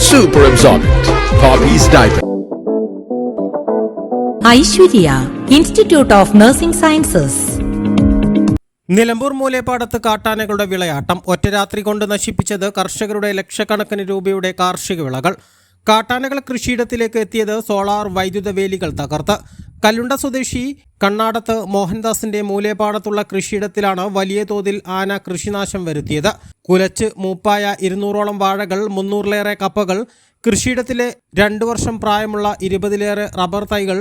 Super absorbent. Hobbies diaper. Aishwarya institute of nursing sciences Nilambur മൂലേപ്പാടത്ത് കാട്ടാനകളുടെ വിളയാട്ടം ഒറ്റ രാത്രി കൊണ്ട് നശിപ്പിച്ചത് കർഷകരുടെ ലക്ഷക്കണക്കിന് രൂപയുടെ കാർഷിക വിളകൾ കാട്ടാനകൾ കൃഷിയിടത്തിലേക്ക് എത്തിയത് സോളാർ വൈദ്യുത വേലികൾ തകർത്ത് കല്ലുണ്ട സ്വദേശി കണ്ണാടത്ത് മോഹൻദാസിന്റെ മൂലേപാടത്തുള്ള കൃഷിയിടത്തിലാണ് വലിയ തോതിൽ ആന കൃഷിനാശം വരുത്തിയത്. കുലച്ച് മൂപ്പായ ഇരുന്നൂറോളം വാഴകൾ മുന്നൂറിലേറെ കപ്പകൾ കൃഷിയിടത്തിലെ രണ്ടു വർഷം പ്രായമുള്ള ഇരുപതിലേറെ റബ്ബർ തൈകൾ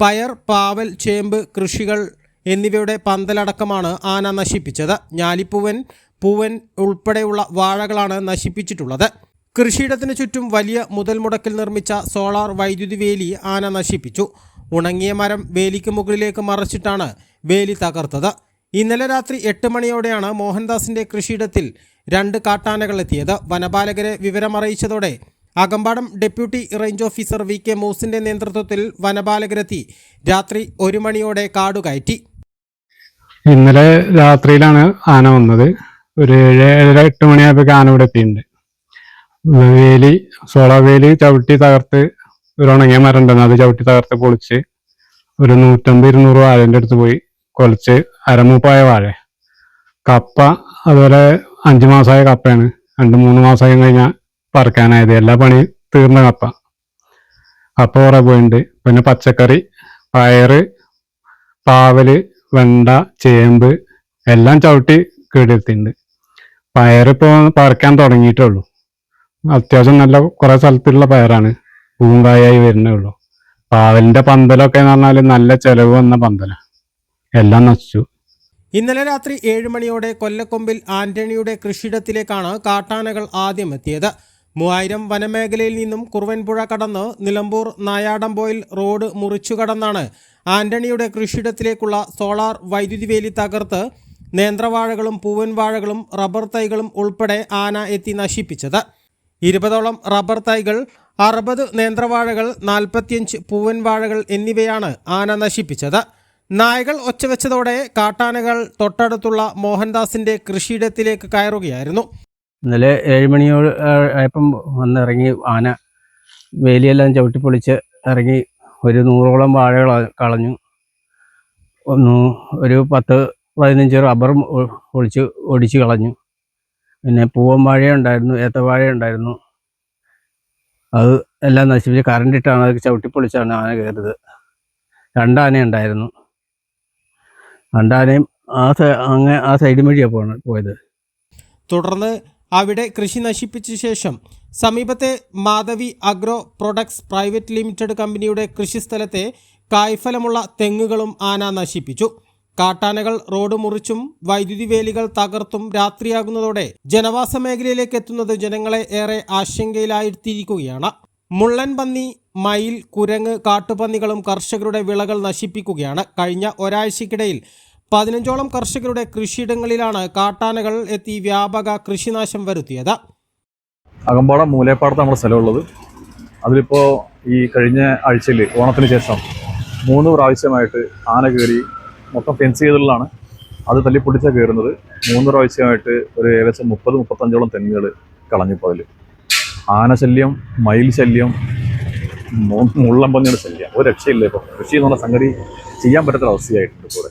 പയർ പാവൽ ചേമ്പ് കൃഷികൾ എന്നിവയുടെ പന്തലടക്കമാണ് ആന നശിപ്പിച്ചത്. ഞാലിപ്പൂവൻ പൂവൻ ഉൾപ്പെടെയുള്ള വാഴകളാണ് നശിപ്പിച്ചിട്ടുള്ളത്. കൃഷിയിടത്തിന് ചുറ്റും വലിയ മുതൽ മുടക്കിൽ നിർമ്മിച്ച സോളാർ വൈദ്യുതി വേലി ആന നശിപ്പിച്ചു. ഉണങ്ങിയ മരം വേലിക്ക് മുകളിലേക്ക് മറച്ചിട്ടാണ് വേലി തകർത്തത്. ഇന്നലെ രാത്രി എട്ട് മണിയോടെയാണ് മോഹൻദാസിന്റെ കൃഷിയിടത്തിൽ രണ്ട് കാട്ടാനകൾ എത്തിയത്. വനപാലകരെ വിവരമറിയിച്ചതോടെ Akampadam deputy range officer V K മൂസിന്റെ നേതൃത്വത്തിൽ വനപാലകരെത്തി. രാത്രി ഒരു മണിയോടെ കാട് കയറ്റി. ഇന്നലെ രാത്രിയിലാണ് ആന വന്നത്. ഒരു ഏഴ് ഏഴര എട്ട് മണിയാകുമ്പോഴേക്ക് ആന ഇവിടെ എത്തിയിട്ടുണ്ട്. വേലി സോളാർ വേലി ചവിട്ടി തകർത്ത് ഒരു ഉണങ്ങിയ മരം ഉണ്ടായിരുന്നു അത് ചവിട്ടി തകർത്ത് പൊളിച്ച് ഒരു നൂറ്റമ്പത് ഇരുന്നൂറ് വാഴന്റെ അടുത്ത് പോയി കൊലച്ച് അരമൂപ്പായ വാഴ. കപ്പ അതുപോലെ അഞ്ചു മാസമായ കപ്പയാണ്. രണ്ട് മൂന്ന് മാസം കഴിഞ്ഞാൽ പറിക്കാനായത്. എല്ലാ പണി തീർന്ന കപ്പ. കപ്പ കുറെ പോയിണ്ട്. പിന്നെ പച്ചക്കറി പയറ് പാവൽ വെണ്ട ചേമ്പ് എല്ലാം ചവിട്ടി കേടെടുത്തിട്ടുണ്ട് പയറിപ്പോ പറിക്കാൻ തുടങ്ങിയിട്ടേ ഉള്ളൂ. അത്യാവശ്യം നല്ല കുറെ സ്ഥലത്തുള്ള പയറാണ്. പൂങ്കായായി വരുന്നേ ഉള്ളൂ. പാവലിന്റെ പന്തലൊക്കെ എന്ന് പറഞ്ഞാൽ നല്ല ചെലവ് വന്ന പന്തല. എല്ലാം നശിച്ചു. ഇന്നലെ രാത്രി ഏഴ് മണിയോടെ കൊല്ലക്കൊമ്പിൽ ആന്റണിയുടെ കൃഷിയിടത്തിലേക്കാണ് കാട്ടാനകൾ ആദ്യം എത്തിയത്. മൂവായിരം വനമേഖലയിൽ നിന്നും കുറുവൻപുഴ കടന്ന് നിലമ്പൂർ നായാടംപോയിൽ റോഡ് മുറിച്ചു കടന്നാണ് ആന്റണിയുടെ കൃഷിയിടത്തിലേക്കുള്ള സോളാർ വൈദ്യുതി വേലി തകർത്ത് നേന്ത്രവാഴകളും പൂവൻ വാഴകളും റബ്ബർ തൈകളും ഉൾപ്പെടെ ആന എത്തി നശിപ്പിച്ചത്. ഇരുപതോളം റബ്ബർ തൈകൾ അറുപത് നേന്ത്രവാഴകൾ നാൽപ്പത്തിയഞ്ച് പൂവൻ വാഴകൾ എന്നിവയാണ് ആന നശിപ്പിച്ചത്. നായകൾ ഒച്ചവെച്ചതോടെ കാട്ടാനകൾ തൊട്ടടുത്തുള്ള മോഹൻദാസിന്റെ കൃഷിയിടത്തിലേക്ക് കയറുകയായിരുന്നു. ഇന്നലെ ഏഴ് മണിയോട് ആയപ്പം വന്നിറങ്ങി ആന വേലിയെല്ലാം ചവിട്ടിപ്പൊളിച്ച് ഇറങ്ങി ഒരു നൂറോളം വാഴകൾ കളഞ്ഞു. ഒന്ന് ഒരു പത്ത് പതിനഞ്ച് റബ്ബറും ഒളിച്ച് ഒടിച്ച് കളഞ്ഞു. പിന്നെ പൂവൻ വാഴ ഉണ്ടായിരുന്നു ഏത്തവാഴ ഉണ്ടായിരുന്നു അത് എല്ലാം നശിപ്പിച്ച് കറണ്ടിട്ടാണ് അത് ചവിട്ടിപ്പൊളിച്ചാണ് ആന കയറിയത്. രണ്ടാന ഉണ്ടായിരുന്നു രണ്ടാനയും ആ അങ്ങ് ആ സൈഡ് വഴിയാണ് പോണ പോയത്. തുടർന്ന് അവിടെ കൃഷി നശിപ്പിച്ച ശേഷം സമീപത്തെ Madhavi agro products private limited കമ്പനിയുടെ കൃഷിസ്ഥലത്തെ കായ്ഫലമുള്ള തെങ്ങുകളും ആന നശിപ്പിച്ചു. കാട്ടാനകൾ റോഡ് മുറിച്ചും വൈദ്യുതി വേലികൾ തകർത്തും രാത്രിയാകുന്നതോടെ ജനവാസ മേഖലയിലേക്ക് എത്തുന്നത് ജനങ്ങളെ ഏറെ ആശങ്കയിലായിരുത്തിയിരിക്കുകയാണ് മുള്ളൻ പന്നി മയിൽ കുരങ്ങ് കാട്ടുപന്നികളും കർഷകരുടെ വിളകൾ നശിപ്പിക്കുകയാണ്. കഴിഞ്ഞ ഒരാഴ്ചക്കിടയിൽ പതിനഞ്ചോളം കർഷകരുടെ കൃഷിയിടങ്ങളിലാണ് കാട്ടാനകൾ എത്തി വ്യാപക കൃഷിനാശം വരുത്തിയത്. അകമ്പാടം മൂലേപ്പാടത്ത് നമ്മുടെ സ്ഥലമുള്ളത്. അതിലിപ്പോൾ ഈ കഴിഞ്ഞ ആഴ്ചയിൽ ഓണത്തിന് ശേഷം മൂന്ന് പ്രാവശ്യമായിട്ട് ആന കയറി മൊത്തം ഫെൻസ് ചെയ്തുള്ളതാണ് അത് തല്ലിപ്പൊട്ടിച്ചാൽ കയറുന്നത് മൂന്ന് പ്രാവശ്യമായിട്ട് ഒരു ഏകദേശം മുപ്പത് മുപ്പത്തഞ്ചോളം തെങ്ങുകൾ കളഞ്ഞിപ്പോൾ അതിൽ ആന ശല്യം മയിൽ ശല്യം. മുള്ളം പന്നിയുടെ ശല്യം ഒരു രക്ഷയില്ല ഇപ്പോൾ കൃഷി എന്ന് പറഞ്ഞ സംഗതി ചെയ്യാൻ പറ്റാത്ത അവസ്ഥയായിട്ടുണ്ട് ഇപ്പോൾ.